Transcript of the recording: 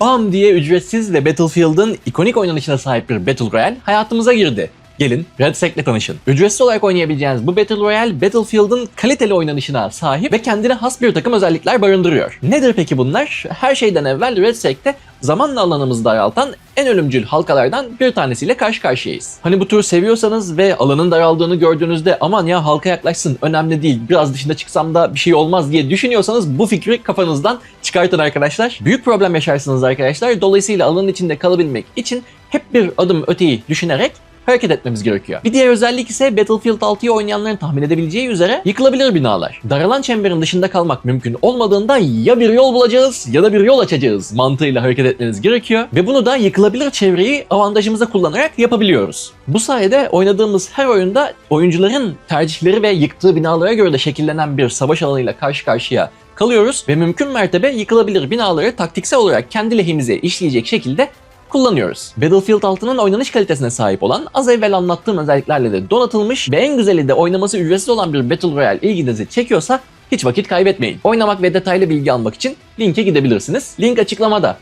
Bam diye ücretsiz ve Battlefield'ın ikonik oynanışına sahip bir Battle Royale hayatımıza girdi. Gelin RedSec'le tanışın. Ücretsiz olarak oynayabileceğiniz bu Battle Royale, Battlefield'ın kaliteli oynanışına sahip ve kendine has bir takım özellikler barındırıyor. Nedir peki bunlar? Her şeyden evvel RedSec'te zamanla alanımızı daraltan en ölümcül halkalardan bir tanesiyle karşı karşıyayız. Hani bu tür seviyorsanız ve alanın daraldığını gördüğünüzde aman ya halka yaklaşsın önemli değil biraz dışına çıksam da bir şey olmaz diye düşünüyorsanız bu fikri kafanızdan çıkartın arkadaşlar. Büyük problem yaşarsınız arkadaşlar. Dolayısıyla alanın içinde kalabilmek için hep bir adım öteyi düşünerek hareket etmemiz gerekiyor. Bir diğer özellik ise Battlefield 6'yı oynayanların tahmin edebileceği üzere yıkılabilir binalar. Daralan çemberin dışında kalmak mümkün olmadığında ya bir yol bulacağız ya da bir yol açacağız mantığıyla hareket etmeniz gerekiyor. Ve bunu da yıkılabilir çevreyi avantajımıza kullanarak yapabiliyoruz. Bu sayede oynadığımız her oyunda oyuncuların tercihleri ve yıktığı binalara göre de şekillenen bir savaş alanıyla karşı karşıya kalıyoruz ve mümkün mertebe yıkılabilir binaları taktiksel olarak kendi lehimize işleyecek şekilde kullanıyoruz. Battlefield 6'nın oynanış kalitesine sahip olan az evvel anlattığım özelliklerle de donatılmış ve en güzeli de oynaması ücretsiz olan bir Battle Royale ilginizi çekiyorsa hiç vakit kaybetmeyin. Oynamak ve detaylı bilgi almak için linke gidebilirsiniz. Link açıklamada.